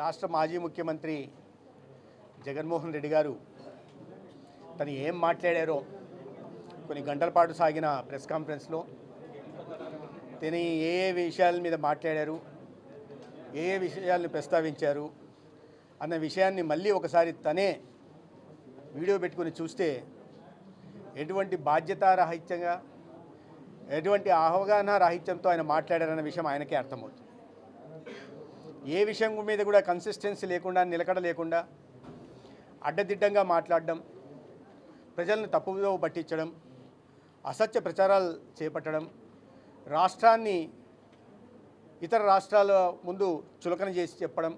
రాష్ట్ర మాజీ ముఖ్యమంత్రి జగన్మోహన్ రెడ్డి గారు తను ఏం మాట్లాడారో కొన్ని గంటల పాటు సాగిన ప్రెస్ కాన్ఫరెన్స్లో తిని ఏ ఏ విషయాల మీద మాట్లాడారు ఏ ఏ విషయాలను ప్రస్తావించారు అన్న విషయాన్ని మళ్ళీ ఒకసారి తనే వీడియో పెట్టుకొని చూస్తే ఎటువంటి బాధ్యతారాహిత్యంగా ఎటువంటి అవగాహన రాహిత్యంతో ఆయన మాట్లాడారన్న విషయం ఆయనకే అర్థమవుతుంది. ఏ విషయం మీద కూడా కన్సిస్టెన్సీ లేకుండా నిలకడ లేకుండా అడ్డదిడ్డంగా మాట్లాడడం ప్రజలను తప్పుదో పట్టించడం అసత్య ప్రచారాలు చేపట్టడం రాష్ట్రాన్ని ఇతర రాష్ట్రాల ముందు చులకన చేసి చెప్పడం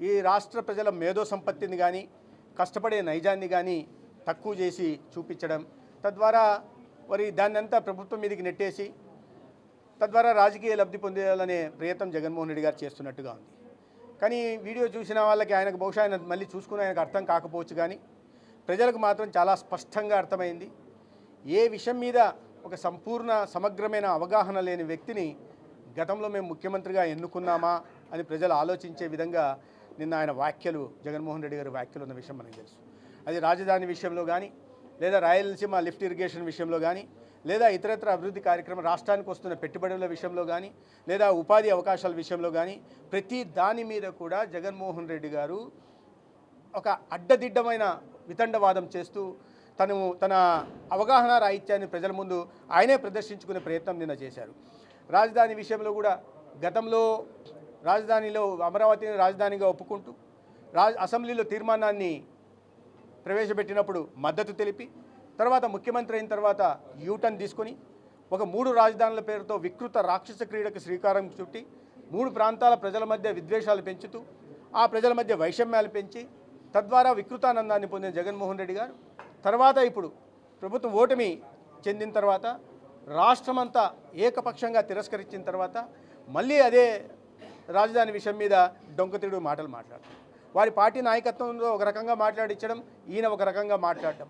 ఈ రాష్ట్ర ప్రజల మేధో సంపత్తిని కానీ కష్టపడే నైజాన్ని కానీ తక్కువ చేసి చూపించడం తద్వారా మరి దాన్నంతా ప్రభుత్వం మీదకి నెట్టేసి తద్వారా రాజకీయ లబ్ధి పొందేయాలనే ప్రయత్నం జగన్మోహన్ రెడ్డి గారు చేస్తున్నట్టుగా ఉంది. కానీ వీడియో చూసిన వాళ్ళకి ఆయనకు బహుశా ఆయన మళ్ళీ చూసుకుని ఆయనకు అర్థం కాకపోవచ్చు కానీ ప్రజలకు మాత్రం చాలా స్పష్టంగా అర్థమైంది. ఏ విషయం మీద ఒక సంపూర్ణ సమగ్రమైన అవగాహన లేని వ్యక్తిని గతంలో మేము ముఖ్యమంత్రిగా ఎన్నుకున్నామా అని ప్రజలు ఆలోచించే విధంగా నిన్న ఆయన వ్యాఖ్యలు జగన్మోహన్ రెడ్డి గారి వ్యాఖ్యలు ఉన్న విషయం మనకు తెలుసు. అది రాజధాని విషయంలో కానీ లేదా రాయలసీమ లిఫ్ట్ ఇరిగేషన్ విషయంలో కానీ లేదా ఇతరత్ర అభివృద్ధి కార్యక్రమం రాష్ట్రానికి వస్తున్న పెట్టుబడుల విషయంలో కానీ లేదా ఉపాధి అవకాశాల విషయంలో కానీ ప్రతి దాని మీద కూడా జగన్మోహన్ రెడ్డి గారు ఒక అడ్డదిడ్డమైన వితండవాదం చేస్తూ తను తన అవగాహన రాహిత్యాన్ని ప్రజల ముందు ఆయనే ప్రదర్శించుకునే ప్రయత్నం నిన్న చేశారు. రాజధాని విషయంలో కూడా గతంలో రాజధానిలో అమరావతిని రాజధానిగా ఒప్పుకుంటూ రాజ్ అసెంబ్లీలో తీర్మానాన్ని ప్రవేశపెట్టినప్పుడు మద్దతు తెలిపి తర్వాత ముఖ్యమంత్రి అయిన తర్వాత యూటర్న్ తీసుకొని ఒక మూడు రాజధానుల పేరుతో వికృత రాక్షస క్రీడకు శ్రీకారం చుట్టి మూడు ప్రాంతాల ప్రజల మధ్య విద్వేషాలు పెంచుతూ ఆ ప్రజల మధ్య వైషమ్యాలు పెంచి తద్వారా వికృతానందాన్ని పొందిన జగన్మోహన్ రెడ్డి గారు. తర్వాత ఇప్పుడు ప్రభుత్వం ఓటమి చెందిన తర్వాత రాష్ట్రమంతా ఏకపక్షంగా తిరస్కరించిన తర్వాత మళ్ళీ అదే రాజధాని విషయం మీద డొంకతిడు మాటలు మాట్లాడతారు వారి పార్టీ నాయకత్వంలో ఒక రకంగా మాట్లాడించడం ఈయన ఒక రకంగా మాట్లాడటం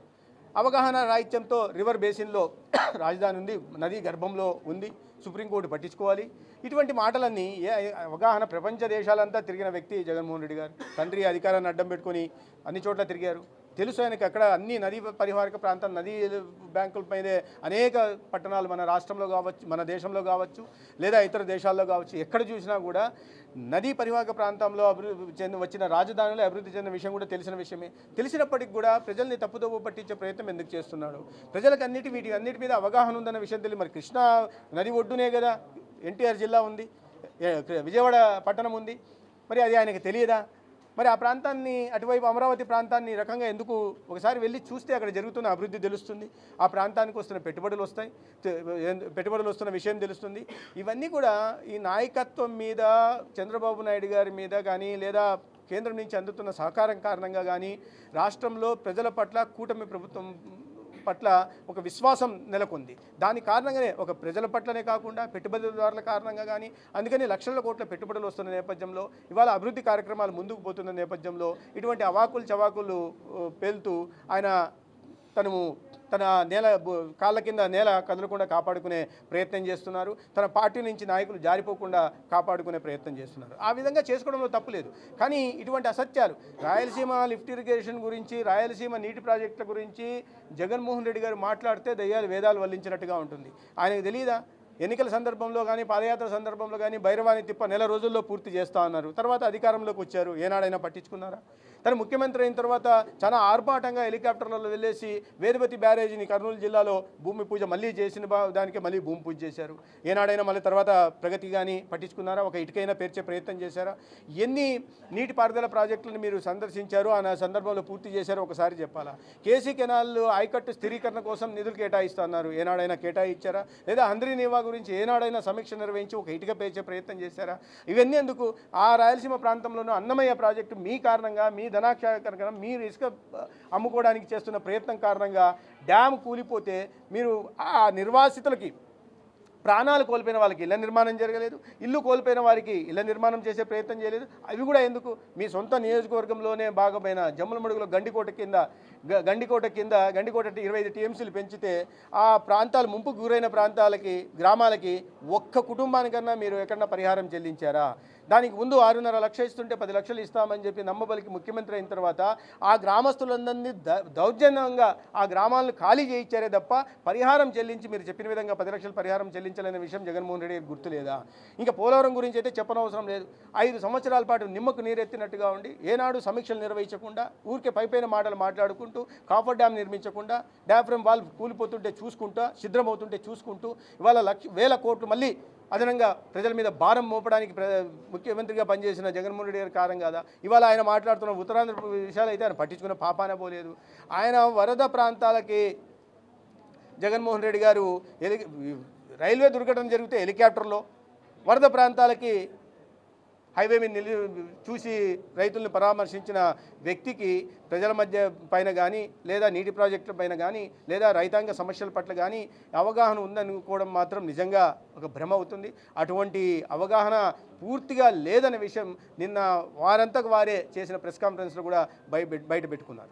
అవగాహన రాహిత్యంతో రివర్ బేసిన్లో రాజధాని ఉంది నది గర్భంలో ఉంది సుప్రీంకోర్టు పట్టించుకోవాలి. ఇటువంటి మాటలన్నీ ఏ అవగాహన ప్రపంచ దేశాలంతా తిరిగిన వ్యక్తి జగన్మోహన్ రెడ్డి గారు. తండ్రి అధికారాన్ని అడ్డం పెట్టుకొని అన్ని చోట్ల తిరిగారు. తెలుసు ఆయనకి అక్కడ అన్ని నదీ పరిహారక ప్రాంతం నదీ బ్యాంకుల పైనే అనేక పట్టణాలు మన రాష్ట్రంలో కావచ్చు మన దేశంలో కావచ్చు లేదా ఇతర దేశాల్లో కావచ్చు. ఎక్కడ చూసినా కూడా నదీ పరివాహక ప్రాంతంలో అభివృద్ధి చెంది వచ్చిన రాజధానిలో అభివృద్ధి చెందిన విషయం కూడా తెలిసిన విషయమే. తెలిసినప్పటికి కూడా ప్రజల్ని తప్పుదోవ పట్టించే ప్రయత్నం ఎందుకు చేస్తున్నాడు? ప్రజలకు అన్నిటి వీటి అన్నిటి మీద అవగాహన ఉందన్న విషయం తెలియదు. మరి కృష్ణా నది ఒడ్డునే కదా. ఎన్టీఆర్ జిల్లా ఉంది. విజయవాడ పట్టణం ఉంది. మరి అది ఆయనకు తెలియదా? మరి ఆ ప్రాంతాన్ని అటువైపు అమరావతి ప్రాంతాన్ని రకంగా ఎందుకు ఒకసారి వెళ్ళి చూస్తే అక్కడ జరుగుతున్న అభివృద్ధి తెలుస్తుంది ఆ ప్రాంతానికి వస్తున్న పెట్టుబడులు వస్తాయి పెట్టుబడులు వస్తున్న విషయం తెలుస్తుంది. ఇవన్నీ కూడా ఈ నాయకత్వం మీద చంద్రబాబు నాయుడు గారి మీద కానీ లేదా కేంద్రం నుంచి అందుతున్న సహకారం కారణంగా కానీ రాష్ట్రంలో ప్రజల పట్ల కూటమి ప్రభుత్వం పట్ల ఒక విశ్వాసం నెలకొంది. దాని కారణంగానే ఒక ప్రజల పట్లనే కాకుండా పెట్టుబడిదారుల కారణంగా కానీ అందుకని లక్షల కోట్ల పెట్టుబడులు వస్తున్న నేపథ్యంలో ఇవాళ అభివృద్ధి కార్యక్రమాలు ముందుకు పోతున్న నేపథ్యంలో ఇటువంటి అవాకులు చవాకులు పేలుతూ ఆయన తను తన నేల కాళ్ళ కింద నేల కదలకుండా కాపాడుకునే ప్రయత్నం చేస్తున్నారు. తన పార్టీ నుంచి నాయకులు జారిపోకుండా కాపాడుకునే ప్రయత్నం చేస్తున్నారు. ఆ విధంగా చేసుకోవడంలో తప్పులేదు కానీ ఇటువంటి అసత్యాలు రాయలసీమ లిఫ్ట్ ఇరిగేషన్ గురించి రాయలసీమ నీటి ప్రాజెక్టుల గురించి జగన్మోహన్ రెడ్డి గారు మాట్లాడితే దయ్యాలు వేదాలు వల్లించినట్టుగా ఉంటుంది. ఆయనకు తెలియదా ఎన్నికల సందర్భంలో కానీ పాదయాత్ర సందర్భంలో కానీ భైరవాణి తిప్ప నెల రోజుల్లో పూర్తి చేస్తా అన్నారు. తర్వాత అధికారంలోకి వచ్చారు. ఏనాడైనా పట్టించుకున్నారా? తను ముఖ్యమంత్రి అయిన తర్వాత చాలా ఆర్భాటంగా హెలికాప్టర్లలో వెళ్ళేసి వేదవతి బ్యారేజీని కర్నూలు జిల్లాలో భూమి పూజ మళ్ళీ చేసిన దానికి మళ్ళీ భూమి పూజ చేశారు. ఏనాడైనా మళ్ళీ తర్వాత ప్రగతి కానీ పట్టించుకున్నారా? ఒక ఇటుకైనా పేర్చే ప్రయత్నం చేశారా? ఎన్ని నీటిపారుదల ప్రాజెక్టులను మీరు సందర్శించారు? ఆ సందర్భంలో పూర్తి చేశారో ఒకసారి చెప్పాలా? కేసీ కెనాల్ ఆయకట్టు స్థిరీకరణ కోసం నిధులు కేటాయిస్తున్నారు ఏనాడైనా కేటాయించారా లేదా హంద్రీ నీవా గురించి ఏనాడైనా సమీక్ష నిర్వహించి ఒక ఇటుక పేర్చే ప్రయత్నం చేశారా? ఇవన్నీ ఎందుకు? ఆ రాయలసీమ ప్రాంతంలోనూ అన్నమయ్య ప్రాజెక్టు మీ కారణంగా మీ ధనాక్షాకరణం మీరు ఇసుక అమ్ముకోవడానికి చేస్తున్న ప్రయత్నం కారణంగా డ్యామ్ కూలిపోతే మీరు ఆ నిర్వాసితులకి ప్రాణాలు కోల్పోయిన వాళ్ళకి ఇళ్ళ నిర్మాణం జరగలేదు ఇల్లు కోల్పోయిన వారికి ఇళ్ళ నిర్మాణం చేసే ప్రయత్నం చేయలేదు. అవి కూడా ఎందుకు? మీ సొంత నియోజకవర్గంలోనే భాగమైన జమ్మలమడుగులో గండికోట కింద గండికోట కింద గండికోట ఇరవై ఐదు టీఎంసీలు పెంచితే ఆ ప్రాంతాలు ముంపుకు గురైన ప్రాంతాలకి గ్రామాలకి ఒక్క కుటుంబానికన్నా మీరు ఎక్కడన్నా పరిహారం చెల్లించారా? దానికి ముందు ఆరున్నర లక్ష ఇస్తుంటే పది లక్షలు ఇస్తామని చెప్పి నమ్మబలికి ముఖ్యమంత్రి అయిన తర్వాత ఆ గ్రామస్తులందరినీ ద- దౌర్జన్యంగా ఆ గ్రామాలను ఖాళీ చేయించారే తప్ప పరిహారం చెల్లించి మీరు చెప్పిన విధంగా పది లక్షలు పరిహారం చెల్లించాలనే విషయం జగన్మోహన్ రెడ్డి గారికి గుర్తులేదా? ఇంకా పోలవరం గురించి అయితే చెప్పనవసరం లేదు. ఐదు సంవత్సరాల పాటు నిమ్మకు నీరెత్తినట్టుగా ఉండి ఏనాడు సమీక్షలు నిర్వహించకుండా ఊరికే పైపైన మాటలు మాట్లాడుకుంటూ కాఫర్ డ్యామ్ నిర్మించకుండా డ్యాఫ్రమ్ వాల్ కూలిపోతుంటే చూసుకుంటా ఛిద్రమవుతుంటే చూసుకుంటూ ఇవాళ లక్ష వేల కోట్లు మళ్ళీ అదనంగా ప్రజల మీద భారం మోపడానికి ప్ర ముఖ్యమంత్రిగా పనిచేసిన జగన్మోహన్ రెడ్డి గారి కారణం కాదా? ఇవాళ ఆయన మాట్లాడుతున్న ఉత్తరాంధ్ర విషయాలు అయితే ఆయన పట్టించుకున్న పాపాన పోలేదు. ఆయన వరద ప్రాంతాలకి జగన్మోహన్ రెడ్డి గారు రైల్వే దుర్ఘటన జరిగితే హెలికాప్టర్లో వరద ప్రాంతాలకి హైవే మీద నిలి చూసి రైతుల్ని పరామర్శించిన వ్యక్తికి ప్రజల మధ్య పైన కానీ లేదా నీటి ప్రాజెక్టుల పైన కానీ లేదా రైతాంగ సమస్యల పట్ల కానీ అవగాహన ఉందనుకోవడం మాత్రం నిజంగా ఒక భ్రమ అవుతుంది. అటువంటి అవగాహన పూర్తిగా లేదనే విషయం నిన్న వారంతకు వారే చేసిన ప్రెస్ కాన్ఫరెన్స్లో కూడా బయట పెట్టుకున్నారు.